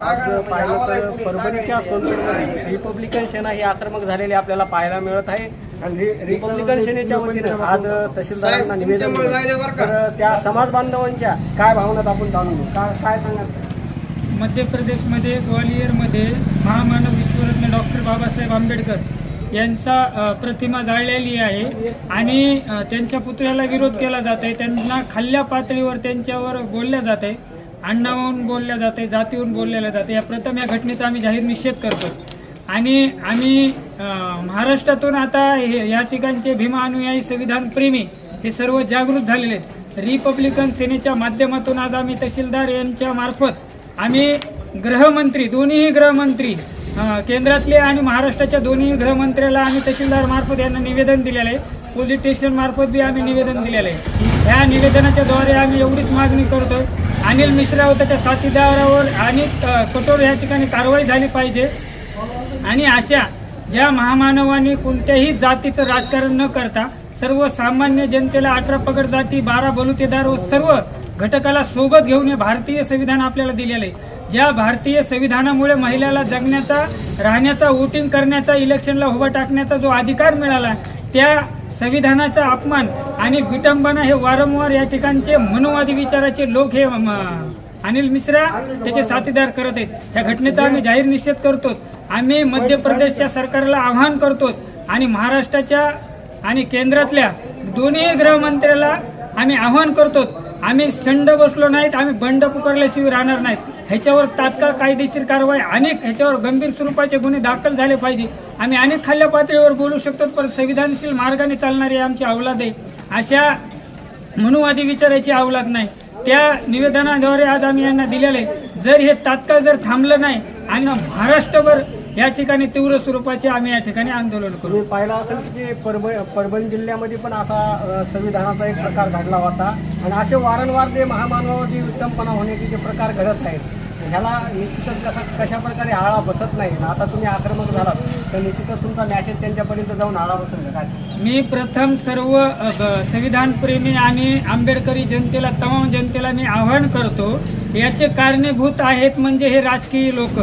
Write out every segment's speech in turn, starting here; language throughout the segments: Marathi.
आज पाहिलं तर परभणीच्या सोनपेठमध्ये रिपब्लिकन सेना ही आक्रमक झालेली आपल्याला पाहायला मिळत आहे. आणि रिपब्लिकन सेनेच्या वतीनं आज तहसीलदारांना निवेदन दिलं. तर त्या समाज बांधवांच्या काय भावनात आपण जाणून घेऊ? काय काय सांगाल? मध्य प्रदेशमध्ये ग्वालियरमध्ये महामानव विश्वरत्न डॉक्टर बाबासाहेब आंबेडकर यांचा अ, प्रतिमा जाळलेली आहे. आणि अ, त्यांच्या पुतळ्याला विरोध केला जात आहे त्यांना खाल्ल्या पातळीवर त्यांच्यावर बोलल्या जात आहे अण्णावरून बोलल्या जाते जातीहून जातीवरून बोललेल्या जाते. या प्रथम या घटनेचा आम्ही जाहीर निषेध करतो. आणि आम्ही महाराष्ट्रातून आता हे- या ठिकाणचे भीमा अनुयायी संविधान प्रेमी हे सर्व जागृत झालेले आहेत. रिपब्लिकन सेनेच्या माध्यमातून आज आम्ही तहसीलदार यांच्या मार्फत आम्ही गृहमंत्री दोन्ही गृहमंत्री केंद्रातले आणि महाराष्ट्राच्या दोन्ही गृहमंत्र्याला आम्ही तहसीलदार मार्फत यांना निवेदन दिलेलं आहे. पोलीस स्टेशन मार्फत बी आम्ही निवेदन दिलेलं आहे. ह्या निवेदनाच्या द्वारे आम्ही एवढीच मागणी करतोय अनिल मिश्रा व त्याच्या साथीदारावर आणि कठोर या ठिकाणी कारवाई झाली पाहिजे. आणि अशा ज्या महामानवानी कोणत्याही जातीचं राजकारण न करता सर्वसामान्य जनतेला अठरा पगड जाती बारा बलुतेदार व सर्व घटकाला सोबत घेऊन हे भारतीय संविधान आपल्याला दिलेलं आहे. ज्या भारतीय संविधानामुळे महिलाला जगण्याचा राहण्याचा वोटिंग करण्याचा इलेक्शनला उभा टाकण्याचा जो अधिकार मिळाला त्या संविधानाचा अपमान आणि विटंबना हे वारंवार या ठिकाणचे मनोवादी विचाराचे लोक हे म, अनिल मिश्रा त्याचे साथीदार करत आहेत. या घटनेचा आम्ही जाहीर निषेध करतो आम्ही मध्य प्रदेशच्या सरकारला आवाहन करतो आणि महाराष्ट्राच्या आणि केंद्रातल्या दोन्ही गृहमंत्र्याला आम्ही आवाहन करतो आम्ही संड बसलो नाहीत आम्ही बंड पुकारल्याशिवाय राहणार नाहीत. ह्याच्यावर तात्काळ कायदेशीर कारवाई अनेक ह्याच्यावर गंभीर स्वरूपाचे गुन्हे दाखल झाले पाहिजे. आम्ही अनेक खाल्ल्या पातळीवर बोलू शकतो पण संविधानशील मार्गाने चालणारी आमची अवलाद आहे. अशा मनुवादी विचारायची अवलाद नाही. त्या निवेदनाद्वारे आज आम्ही यांना दिलेले जर हे तात्काळ जर थांबलं नाही आणि महाराष्ट्रभर या ठिकाणी तीव्र स्वरूपाचे आम्ही या ठिकाणी आंदोलन करू. तुम्ही पाहिलं असेल की परभणी परभणी जिल्ह्यामध्ये पण असा अ, संविधानाचा एक प्रकार घडला होता. आणि असे वारंवार जे महामानवाची उत्तमपणा होण्याचे जे प्रकार घडत आहेत ह्याला निश्चितच कसा कशा प्रकारे आळा बसत नाही. आता तुम्ही आक्रमक झालात तर निश्चितच तुमचा मॅसेज त्यांच्यापर्यंत जाऊन आळा बसेल का? काय? मी प्रथम सर्व अ, संविधान प्रेमी आणि आंबेडकरी जनतेला तमाम जनतेला मी आवाहन करतो याचे कारणीभूत आहेत म्हणजे हे राजकीय लोक.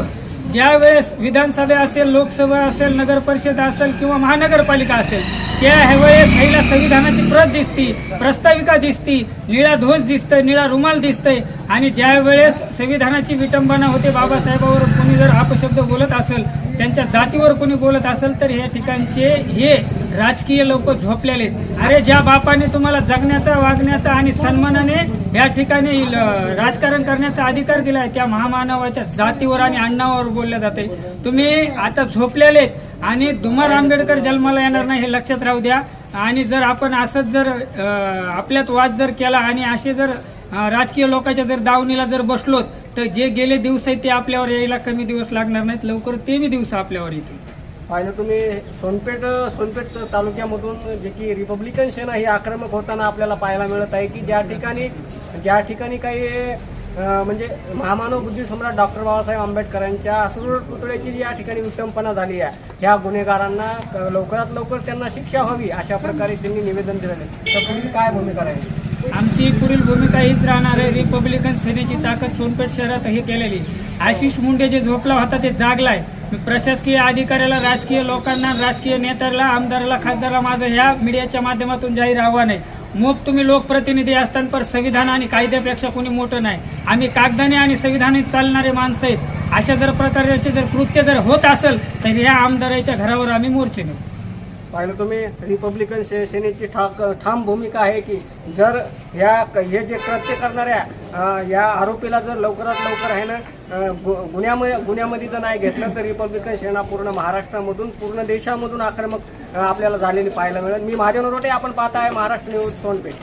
ज्या वेळेस विधानसभा असेल लोकसभा असेल नगर परिषद असेल किंवा महानगरपालिका असेल त्या वेळेस महिला संविधानाची प्रत दिसती प्रस्ताविका दिसती निळा ध्वज दिसतंय निळा रुमाल दिसतंय. आणि ज्या वेळेस संविधानाची विटंबना होते बाबासाहेबावर कोणी जर अपशब्द बोलत असेल त्यांच्या जातीवर कोणी बोलत असेल तर या ठिकाणचे हे राजकीय लोक झोपलेले आहेत. अरे ज्या बापाने तुम्हाला जगण्याचा वागण्याचा आणि सन्मानाने या ठिकाणी ल- राजकारण करण्याचा अधिकार दिलाय त्या महामानवाच्या जातीवर आणि अण्णावर बोलले जाते. तुम्ही आता झोपलेले आहेत आणि दुमार आंबेडकर जन्माला येणार नाही हे लक्षात राहू द्या. आणि जर आपण असंच जर आपल्यात वाद जर केला आणि असे जर राजकीय लोकांच्या जर दावणीला जर बसलो तर जे गेले दिवस आहेत ते आपल्यावर यायला कमी दिवस लागणार नाहीत. लवकर ते बी दिवस आपल्यावर येतील. पाहिलं तुम्ही सोनपेठ सोनपेठ तालुक्यामधून जे की रिपब्लिकन सेना ही आक्रमक होताना आपल्याला पाहायला मिळत आहे की ज्या ठिकाणी ज्या ठिकाणी काही म्हणजे महामानव बुद्धी सम्राट डॉक्टर बाबासाहेब आंबेडकरांच्या असुर पुतळ्याची या ठिकाणी उत्तमपणा झाली आहे. ह्या गुन्हेगारांना लवकरात लवकर त्यांना शिक्षा व्हावी अशा प्रकारे त्यांनी निवेदन दिलेलं आहे. तर तुम्ही काय भूमिका राहील? आमची पुढील भूमिका हीच राहणार आहे. रिपब्लिकन सेनेची ताकद सोनपेठ शहरात ही केलेली आशिष मुंडे जे झोपला होता ते जागलाय. मी प्रशासकीय अधिकाऱ्याला राजकीय लोकांना राजकीय नेत्याला आमदाराला खासदाराला माझं ह्या मीडियाच्या माध्यमातून जाहीर आव्हान आहे. मग तुम्ही लोकप्रतिनिधी असताना पण संविधान आणि कायद्यापेक्षा कोणी मोठं नाही. आम्ही कागदाने आणि संविधानाने चालणारे माणसं आहेत. अशा जर प्रकारचे जर कृत्य जर होत असेल तर या आमदाराच्या घरावर आम्ही मोर्चे नेऊ. पाहिलं तुम्ही रिपब्लिकन से- सेनेची ठाक ठाम भूमिका आहे की जर ह्या हे जे कृत्य करणाऱ्या या आरोपीला जर लवकरात लवकर आहे ना गु- गुन्ह्यामध्ये गुन्ह्यामध्ये जर नाही घेतलं तर रिपब्लिकन सेना पूर्ण महाराष्ट्रामधून पूर्ण देशामधून आक्रमक आपल्याला झालेली पाहायला मिळेल. मी महाजन रोटे आपण पाहताय महाराष्ट्र न्यूज सोनपेठ.